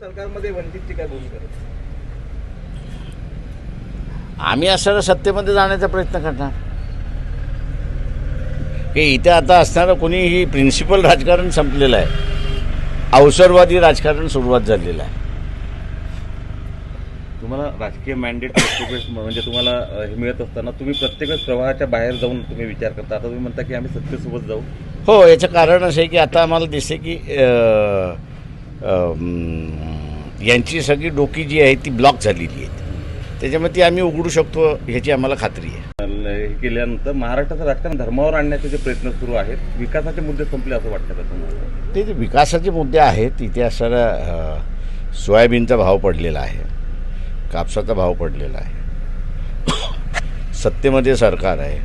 सरकारमध्ये वंचितची काय भूमिका? आम्ही असणारा सत्तेमध्ये जाण्याचा प्रयत्न करणार. की इथे आता असणारं कोणीही प्रिन्सिपल राजकारण संपलेलं आहे. अवसरवादी राजकारण सुरुवात झालेलं आहे. तुम्हाला राजकीय मॅन्डेट प्रत्येक वेळेस म्हणजे तुम्हाला हे मिळत असताना तुम्ही प्रत्येक वेळेस प्रवाहाच्या बाहेर जाऊन तुम्ही विचार करता. आता तुम्ही म्हणता की आम्ही सत्तेसोबत जाऊ. हो याचं कारण असं आहे की आता आम्हाला दिसते की यांची सगळी डोकी जी आहे ती ब्लॉक झालेली आहे त्याच्यामुळे ती आम्ही उघडू शकतो ह्याची आम्हाला खात्री आहे. हे केल्यानंतर महाराष्ट्राचं राजकारण धर्मावर आणण्याचे जे प्रयत्न सुरू आहेत विकासाचे मुद्दे संपले असं वाटतं का ते जे विकासाचे मुद्दे आहेत असणारा अ, सोयाबीनचा भाव पडलेला आहे. कापसाचा भाव पडलेला आहे. सत्तेमध्ये सरकार आहे.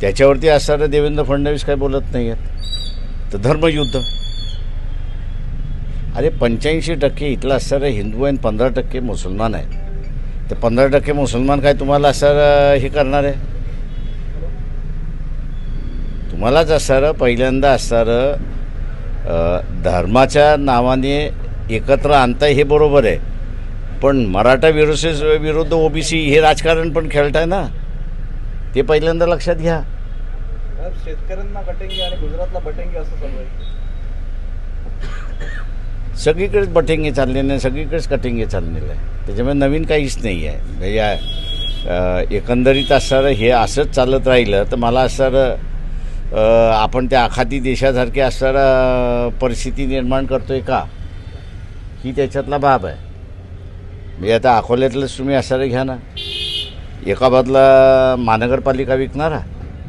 त्याच्यावरती असणारं देवेंद्र फडणवीस काय बोलत नाही आहेत तर धर्मयुद्ध. अरे पंच्याऐंशी टक्के इथलं असणारं हिंदू आणि पंधरा टक्के मुसलमान आहेत. तर पंधरा टक्के मुसलमान काय तुम्हाला असं हे करणार आहे? तुम्हालाच असणारं पहिल्यांदा असणारं धर्माच्या नावाने एकत्र आणता हे बरोबर आहे. पण मराठा विरुद्ध विरुद्ध ओबीसी हे राजकारण पण खेळताय ना? ते पहिल्यांदा लक्षात घ्या. शेतकऱ्यांना बटेंगी आणि गुजरातला बटेंगी असं चालू आहे. सगळीकडेच बटेंगे चाललेले आहे सगळीकडेच कटिंगे चाललेलं आहे. त्याच्यामुळे नवीन काहीच नाही आहे. म्हणजे या एकंदरीत असणारं हे असंच चालत राहिलं तर मला असणारं आपण त्या आखाती देशासारखी असणारा परिस्थिती निर्माण करतो आहे का? ही त्याच्यातला बाब आहे. म्हणजे आता अकोल्यातलंच तुम्ही असणारं घ्या ना. एका बाजूला महानगरपालिका विकणारा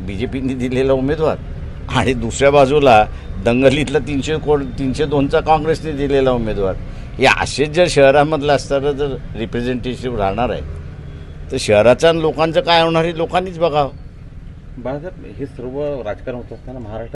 बी जे पीने दिलेला उमेदवार. आणि दुसऱ्या बाजूला दंगलीतला तीनशे कोण तीनशे दोनचा काँग्रेसने दिलेला उमेदवार. हे असेच जर शहरामधलं असताना जर रिप्रेझेंटेटिव्ह राहणार आहे तर शहराच्या आणि लोकांचं काय होणार हे लोकांनीच बघावं. बाळासाहेब हे सर्व राजकारण होत असताना महाराष्ट्र